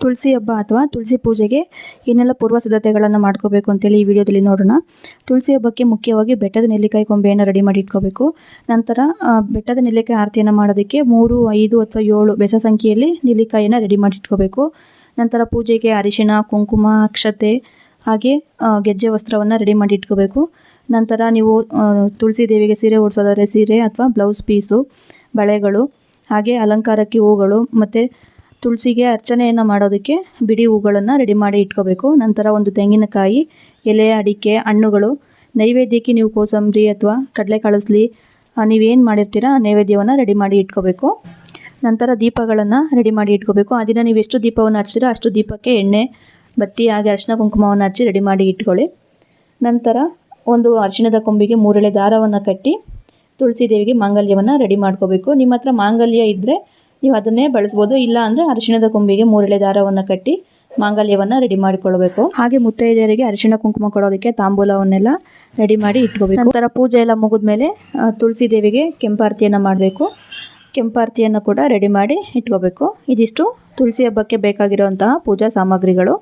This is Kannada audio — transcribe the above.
ತುಳಸಿ ಹಬ್ಬ ಅಥವಾ ತುಳಸಿ ಪೂಜೆಗೆ ಏನೆಲ್ಲ ಪೂರ್ವ ಸಿದ್ಧತೆಗಳನ್ನು ಮಾಡ್ಕೋಬೇಕು ಅಂತೇಳಿ ಈ ವಿಡಿಯೋದಲ್ಲಿ ನೋಡೋಣ. ತುಳಸಿ ಹಬ್ಬಕ್ಕೆ ಮುಖ್ಯವಾಗಿ ಬೆಟ್ಟದ ನೆಲ್ಲಿಕಾಯಿ ಕೊಂಬೆಯನ್ನು ರೆಡಿ ಮಾಡಿ ಇಟ್ಕೋಬೇಕು. ನಂತರ ಬೆಟ್ಟದ ನೆಲ್ಲಿಕಾಯಿ ಆರತಿಯನ್ನು ಮಾಡೋದಕ್ಕೆ ಮೂರು, ಐದು ಅಥವಾ ಏಳು ಬೆಸ ಸಂಖ್ಯೆಯಲ್ಲಿ ನೆಲ್ಲಿಕಾಯಿಯನ್ನು ರೆಡಿ ಮಾಡಿ ಇಟ್ಕೋಬೇಕು. ನಂತರ ಪೂಜೆಗೆ ಅರಿಶಿಣ, ಕುಂಕುಮ, ಅಕ್ಷತೆ ಹಾಗೆ ಗೆಜ್ಜೆ ವಸ್ತ್ರವನ್ನು ರೆಡಿ ಮಾಡಿ ಇಟ್ಕೋಬೇಕು. ನಂತರ ನೀವು ತುಳಸಿ ದೇವಿಗೆ ಸೀರೆ ಓಡಿಸೋದಾದರೆ ಸೀರೆ ಅಥವಾ ಬ್ಲೌಸ್ ಪೀಸು, ಬಳೆಗಳು ಹಾಗೆ ಅಲಂಕಾರಕ್ಕೆ ಹೂಗಳು ಮತ್ತು ತುಳಸಿಗೆ ಅರ್ಚನೆಯನ್ನು ಮಾಡೋದಕ್ಕೆ ಬಿಡಿ ಹೂಗಳನ್ನು ರೆಡಿ ಮಾಡಿ ಇಟ್ಕೋಬೇಕು. ನಂತರ ಒಂದು ತೆಂಗಿನಕಾಯಿ, ಎಲೆ, ಅಡಿಕೆ, ಹಣ್ಣುಗಳು, ನೈವೇದ್ಯಕ್ಕೆ ನೀವು ಕೋಸಂಬರಿ ಅಥವಾ ಕಡಲೆ ಕಳಿಸ್ಲಿ ನೀವೇನು ಮಾಡಿರ್ತೀರ ನೈವೇದ್ಯವನ್ನು ರೆಡಿ ಮಾಡಿ ಇಟ್ಕೋಬೇಕು. ನಂತರ ದೀಪಗಳನ್ನು ರೆಡಿ ಮಾಡಿ ಇಟ್ಕೋಬೇಕು. ಆ ದಿನ ನೀವು ಎಷ್ಟು ದೀಪವನ್ನು ಹಚ್ಚಿರೋ ಅಷ್ಟು ದೀಪಕ್ಕೆ ಎಣ್ಣೆ, ಬತ್ತಿ, ಹಾಗೆ ಅರಿಶಿನ ಕುಂಕುಮವನ್ನು ಹಚ್ಚಿ ರೆಡಿ ಮಾಡಿ ಇಟ್ಕೊಳ್ಳಿ. ನಂತರ ಒಂದು ಅರಿಶಿಣದ ಕೊಂಬಿಗೆ ಮೂರೆಳೆ ದಾರವನ್ನು ಕಟ್ಟಿ ತುಳಸಿ ದೇವಿಗೆ ಮಾಂಗಲ್ಯವನ್ನು ರೆಡಿ ಮಾಡ್ಕೋಬೇಕು. ನಿಮ್ಮ ಹತ್ರ ಮಾಂಗಲ್ಯ ಇದ್ದರೆ ನೀವು ಅದನ್ನೇ ಬಳಸ್ಬೋದು. ಇಲ್ಲ ಅಂದರೆ ಅರಿಶಿಣದ ಕೊಂಬಿಗೆ ಮೂರೆಳೆ ದಾರವನ್ನು ಕಟ್ಟಿ ಮಾಂಗಲ್ಯವನ್ನು ರೆಡಿ ಮಾಡಿಕೊಳ್ಬೇಕು ಹಾಗೆ ಮುತ್ತೈದೆಯರಿಗೆ ಅರಿಶಿಣ ಕುಂಕುಮ ಕೊಡೋದಕ್ಕೆ ತಾಂಬೂಲವನ್ನೆಲ್ಲ ರೆಡಿ ಮಾಡಿ ಇಟ್ಕೋಬೇಕು. ನಂತರ ಪೂಜೆ ಎಲ್ಲ ಮುಗಿದ ಮೇಲೆ ತುಳಸಿ ದೇವಿಗೆ ಕೆಂಪಾರತಿಯನ್ನು ಮಾಡಬೇಕು. ಕೆಂಪಾರತಿಯನ್ನು ಕೂಡ ರೆಡಿ ಮಾಡಿ ಇಟ್ಕೋಬೇಕು. ಇದಿಷ್ಟು ತುಳಸಿ ಹಬ್ಬಕ್ಕೆ ಬೇಕಾಗಿರುವಂತಹ ಪೂಜಾ ಸಾಮಗ್ರಿಗಳು.